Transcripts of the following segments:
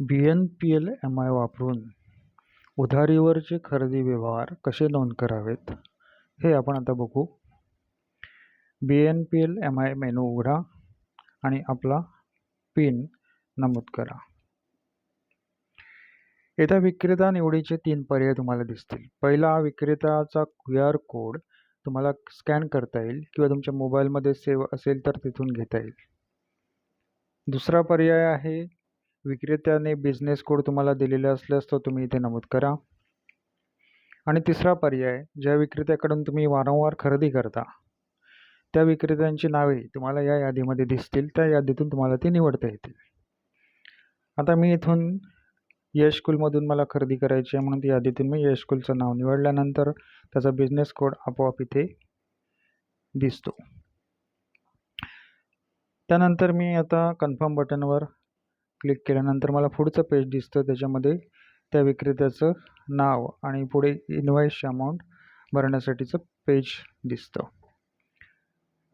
B N P L E M वापरून उधारीवरचे खरेदी व्यवहार कसे नोंद करावेत हे आपण आता बघू. B N P L E M I उघडा आणि आपला पिन नमूद करा. येत्या विक्रेता निवडीचे तीन पर्याय तुम्हाला दिसतील. पहिला विक्रेताचा क्यू आर कोड तुम्हाला स्कॅन करता येईल किंवा तुमच्या मोबाईलमध्ये सेव्ह असेल तर तिथून घेता येईल. दुसरा पर्याय आहे विक्रेत्याने बिझनेस कोड तुम्हाला दिलेला असल्यास तो तुम्ही इथे नमूद करा. आणि तिसरा पर्याय ज्या विक्रेत्याकडून तुम्ही वारंवार खरेदी करता त्या विक्रेत्यांची नावे तुम्हाला या यादीमध्ये दिसतील. त्या यादीतून तुम्हाला ती निवडता येतील. आता मी इथून यश स्कूलमधून मला खरेदी करायची आहे म्हणून यादीतून मी यश स्कूलचं नाव निवडल्यानंतर त्याचा बिझनेस कोड आपोआप इथे दिसतो. त्यानंतर मी आता कन्फर्म बटनवर क्लिक केल्यानंतर मला पुढचं पेज दिसतं. त्याच्यामध्ये त्या विक्रेत्याचं नाव आणि पुढे इनवाईस अमाऊंट भरण्यासाठीचं पेज दिसतं.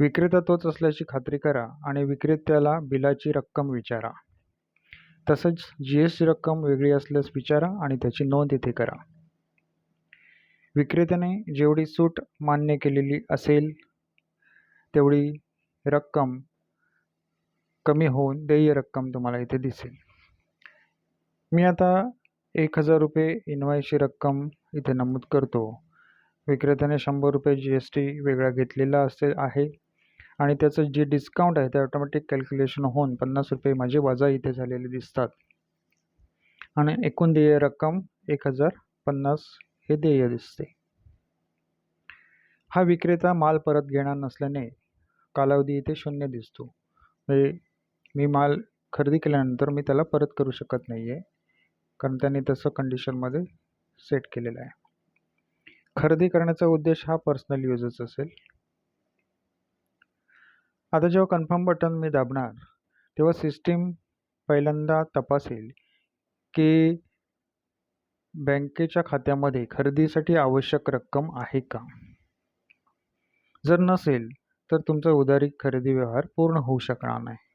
विक्रेता तोच असल्याची खात्री करा आणि विक्रेत्याला बिलाची रक्कम विचारा. तसंच जी एस टी रक्कम वेगळी असल्यास विचारा आणि त्याची नोंद इथे करा. विक्रेत्याने जेवढी सूट मान्य केलेली असेल तेवढी रक्कम कमी होऊन देय रक्कम तुम्हाला इथे दिसेल. मी आता एक हजार रुपये इनवाईसची रक्कम इथे नमूद करतो. विक्रेत्याने शंभर रुपये जी एस टी वेगळा घेतलेला असे आहे आणि त्याचं जे डिस्काउंट आहे ते ऑटोमॅटिक कॅल्क्युलेशन होऊन पन्नास रुपये माझे वजा इथे झालेले दिसतात. आणि एकूण देय रक्कम एक हजार पन्नास हे देय दिसते. हा विक्रेता माल परत घेणार नसल्याने कालावधी इथे शून्य दिसतो. म्हणजे मी माल खरेदी केल्यानंतर मी त्याला परत करू शकत नाही आहे कारण त्याने तसं कंडिशनमध्ये सेट केलेलं आहे. खरेदी करण्याचा उद्देश हा पर्सनल यूजच असेल. आता जेव्हा कन्फर्म बटन मी दाबणार तेव्हा सिस्टीम पहिल्यांदा तपासेल की बँकेच्या खात्यामध्ये खरेदीसाठी आवश्यक रक्कम आहे का? जर नसेल तर तुमचा उधारी खरेदी व्यवहार पूर्ण होऊ शकणार नाही.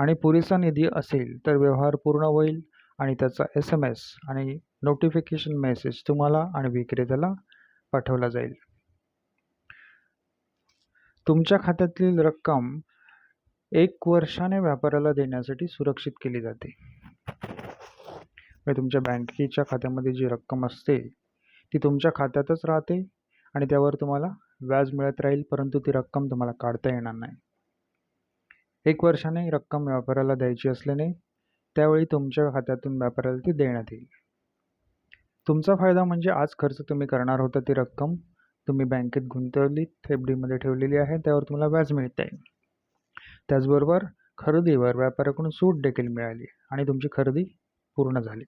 आणि पुरेसा निधी असेल तर व्यवहार पूर्ण होईल आणि त्याचा एस एम एस आणि नोटिफिकेशन मेसेज तुम्हाला आणि विक्रेत्याला पाठवला जाईल. तुमच्या खात्यातील रक्कम एक वर्षाने व्यापाऱ्याला देण्यासाठी सुरक्षित केली जाते. म्हणजे तुमच्या बँकेच्या खात्यामध्ये जी रक्कम असते ती तुमच्या खात्यातच राहते आणि त्यावर तुम्हाला व्याज मिळत राहील परंतु ती रक्कम तुम्हाला काढता येणार नाही. एक वर्षाने रक्कम व्यापाऱ्याला द्यायची असल्याने त्यावेळी तुमच्या खात्यातून व्यापाऱ्याला ती देण्यात येईल. तुमचा फायदा म्हणजे आज खर्च तुम्ही करणार होता ती रक्कम तुम्ही बँकेत गुंतवलीत एफ डीमध्ये ठेवलेली आहे त्यावर तुम्हाला व्याज मिळत आहे त्याचबरोबर खरेदीवर व्यापाऱ्याकडून सूट देखील मिळाली आणि तुमची खरेदी पूर्ण झाली.